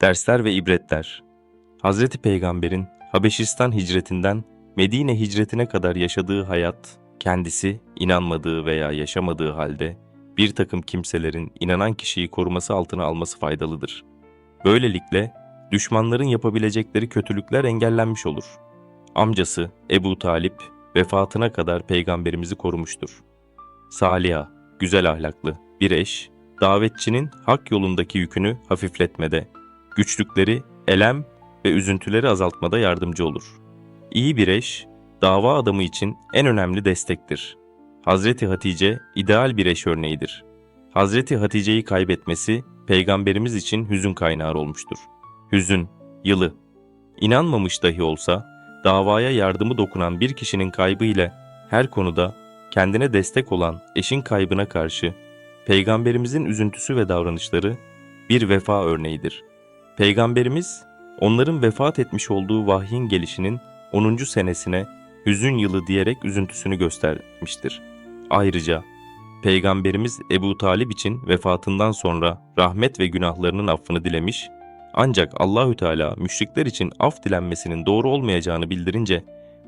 Dersler ve ibretler Hazreti Peygamber'in Habeşistan hicretinden Medine hicretine kadar yaşadığı hayat, kendisi inanmadığı veya yaşamadığı halde bir takım kimselerin inanan kişiyi koruması altına alması faydalıdır. Böylelikle düşmanların yapabilecekleri kötülükler engellenmiş olur. Amcası Ebu Talip vefatına kadar peygamberimizi korumuştur. Saliha, güzel ahlaklı bir eş, davetçinin hak yolundaki yükünü hafifletmede, güçlükleri, elem ve üzüntüleri azaltmada yardımcı olur. İyi bir eş, dava adamı için en önemli destektir. Hazreti Hatice ideal bir eş örneğidir. Hazreti Hatice'yi kaybetmesi peygamberimiz için hüzün kaynağı olmuştur. Hüzün, yılı. İnanmamış dahi olsa davaya yardımı dokunan bir kişinin kaybı ile her konuda kendine destek olan eşin kaybına karşı peygamberimizin üzüntüsü ve davranışları bir vefa örneğidir. Peygamberimiz onların vefat etmiş olduğu vahyin gelişinin 10. senesine hüzün yılı diyerek üzüntüsünü göstermiştir. Ayrıca Peygamberimiz Ebu Talib için vefatından sonra rahmet ve günahlarının affını dilemiş ancak Allahü Teala müşrikler için af dilenmesinin doğru olmayacağını bildirince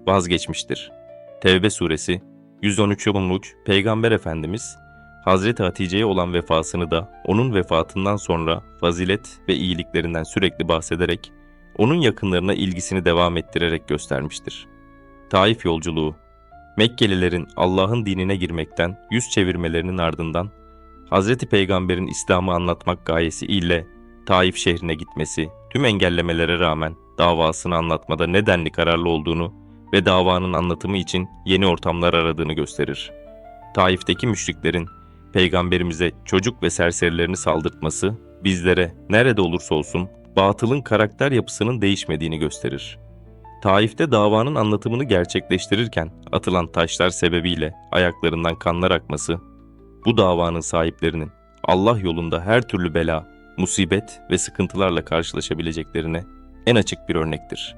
vazgeçmiştir. Tevbe suresi 113 13 Peygamber Efendimiz Hazreti Hatice'ye olan vefasını da onun vefatından sonra fazilet ve iyiliklerinden sürekli bahsederek onun yakınlarına ilgisini devam ettirerek göstermiştir. Taif yolculuğu Mekkelilerin Allah'ın dinine girmekten yüz çevirmelerinin ardından Hazreti Peygamber'in İslam'ı anlatmak gayesi ile Taif şehrine gitmesi tüm engellemelere rağmen davasını anlatmada nedenli kararlı olduğunu ve davanın anlatımı için yeni ortamlar aradığını gösterir. Taif'teki müşriklerin peygamberimize çocuk ve serserilerini saldırtması bizlere nerede olursa olsun batılın karakter yapısının değişmediğini gösterir. Taif'te davanın anlatımını gerçekleştirirken atılan taşlar sebebiyle ayaklarından kanlar akması, bu davanın sahiplerinin Allah yolunda her türlü bela, musibet ve sıkıntılarla karşılaşabileceklerine en açık bir örnektir.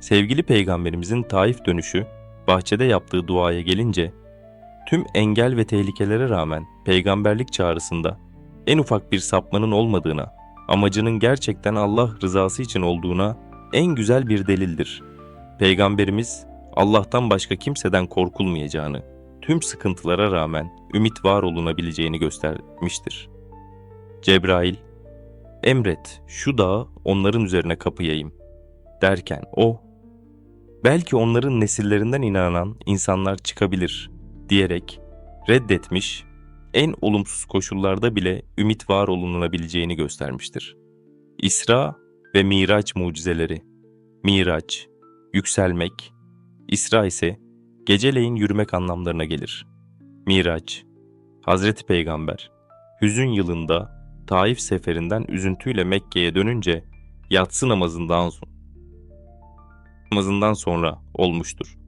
Sevgili peygamberimizin Taif dönüşü, bahçede yaptığı duaya gelince, tüm engel ve tehlikelere rağmen peygamberlik çağrısında en ufak bir sapmanın olmadığına, amacının gerçekten Allah rızası için olduğuna en güzel bir delildir. Peygamberimiz Allah'tan başka kimseden korkulmayacağını, tüm sıkıntılara rağmen ümit var olunabileceğini göstermiştir. Cebrail, emret şu dağı onların üzerine kapayayım derken o, belki onların nesillerinden inanan insanlar çıkabilir diyerek reddetmiş, en olumsuz koşullarda bile ümit var olunabileceğini göstermiştir. İsra ve Miraç mucizeleri. Miraç, yükselmek, İsra ise geceleyin yürümek anlamlarına gelir. Miraç, Hazreti Peygamber, hüzün yılında Taif seferinden üzüntüyle Mekke'ye dönünce yatsı namazından, namazından sonra olmuştur.